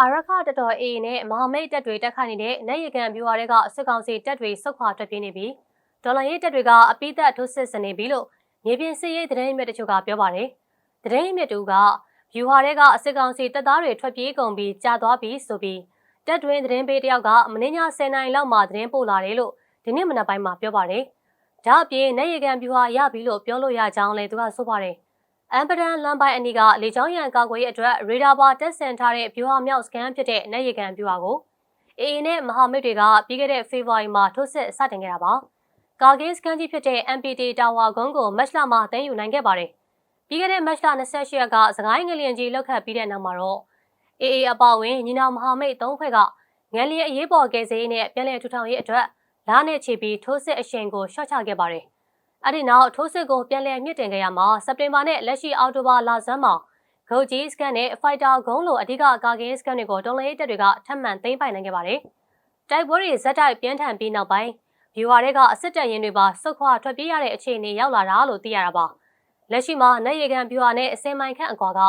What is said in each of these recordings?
အာရခတတော် AA နဲ့မဟာမိတ်တပ်တွေတက်ခတ်နေတဲ့နိုင်ရကန်ပြူဟာတွေကစစ်ကောင်စီတပ်တွေဆုတ်ခွာထွက်ပြေးနေပြီးဒေါ်လာရေးတပ်တွေကအပိသက်ထိုးစစ်ဆင်နေပြီလို့မြေပြင်စစ်ရေးသတင်းမြစ်တချို့ကပြောပါတယ်။သတင်းမြစ်တူကပြူဟာတွေကအစစ်ကောင်စီတပ်သားတွေထွက်ပြေးကုန်ပြီးကြာသွားပြီဆိုပြီးတပ်တွင်သတင်းပေးတယောက်ကမင်းည10နိုင်လောက်မှသတင်းပို့လာတယ်လို့ဒီနေ့မနက်ပိုင်းမှာပြောပါတယ်။ဒါအပြင်နိုင်ရကန်ပြူဟာရပြီလို့ပြောလို့ရကြောင်းလည်းသူကဆိုပါတယ်။ အမ်ပဒန်လမ်းပိုင်းအနီးကလေကြောင်းရန်ကာကွယ်ရေးအတွက်ရေဒါဘာတက်ဆင်ထားတဲ့ဗျူဟာမြောက်စကန်ဖြစ်တဲ့နေရကန်ဗျူဟာကိုအေအေနဲ့မဟာမိတ်တွေကပြီးခဲ့တဲ့ဖေဖော်ဝါရီမှာထိုးစစ်စတင်ခဲ့တာပါ။ကာဂေးစကန်ကြီးဖြစ်တဲ့ MPT တာဝါကုန်းကိုမတ်လမှာသိမ်းယူနိုင်ခဲ့ပါတယ်။ပြီးခဲ့တဲ့မတ်လ28ရက်ကစကိုင်းငလျင်ကြီးလောက်ခတ်ပြီးတဲ့နောက်မှာတော့အေအေအပါအဝင်ညီနောင်မဟာမိတ်၃ဖွဲ့ကငလျင်အရေးပေါ်ကယ်ဆယ်ရေးနဲ့ပြည်내ထူထောင်ရေးအတွက်လာနဲ့ချီပြီးထိုးစစ်အရှိန်ကိုရှော့ချခဲ့ပါတယ်။ အဲ့ဒီနောက်ထိုးစစ်ကိုပြန်လည်မြင့်တင်ခဲ့ရမှာစက်တင်ဘာနဲ့လက်ရှိအောက်တိုဘာလဆန်းမှာဂုတ်ကြီးစကန်နဲ့ဖိုက်တာဂုံးလိုအဓိကကာကင်းစကန်တွေကိုတော်လှန်ရေးတပ်တွေကထပ်မံသိမ်းပိုက်နိုင်ခဲ့ပါတယ်။တိုက်ပွဲတွေဇက်တိုက်ပြင်းထန်ပြီးနောက်ပိုင်းဗျူဟာတွေကအစစ်တပ်ရင်းတွေပါစုတ်ခွာထွက်ပြေးရတဲ့အခြေအနေရောက်လာတာလို့သိရတာပါ။လက်ရှိမှာနေရီကန်ဗျူဟာနဲ့အစင်မိုင်ခန့်အကွာက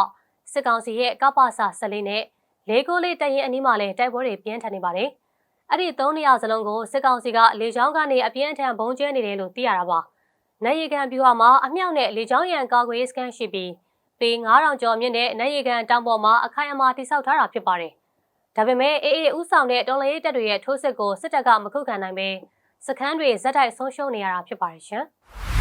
စစ်ကောင်စီရဲ့ကပ္ပစာဆက်လေးနဲ့လေးကိုလေးတပ်ရင်းအနီးမှာလည်းတိုက်ပွဲတွေပြင်းထန်နေပါတယ်။အဲ့ဒီသုံးနေရာစလုံးကိုစစ်ကောင်စီကလေကြောင်းကနေအပြင်းအထန်ဘုံကျဲနေတယ်လို့သိရတာပါ။ နေရီကန်ဗျူဟာမှာအမြောက်နဲ့လေကြောင်းရန်ကာကွယ်ရေးစကန်ရှိပြီးပေ9000ကျော်မြင့်တဲ့နေရီကန်တောင်ပေါ်မှာအခိုင်အမာတိစောက်ထားတာဖြစ်ပါတယ်။ဒါပေမဲ့အေးအေးဥဆောင်တဲ့တော်လှန်ရေးတပ်တွေရဲ့ထိုးစစ်ကိုစစ်တပ်ကမခုခံနိုင်ပဲစခန်းတွေဇက်တိုက်ဆုံးရှုံးနေရတာဖြစ်ပါတယ်ရှင်။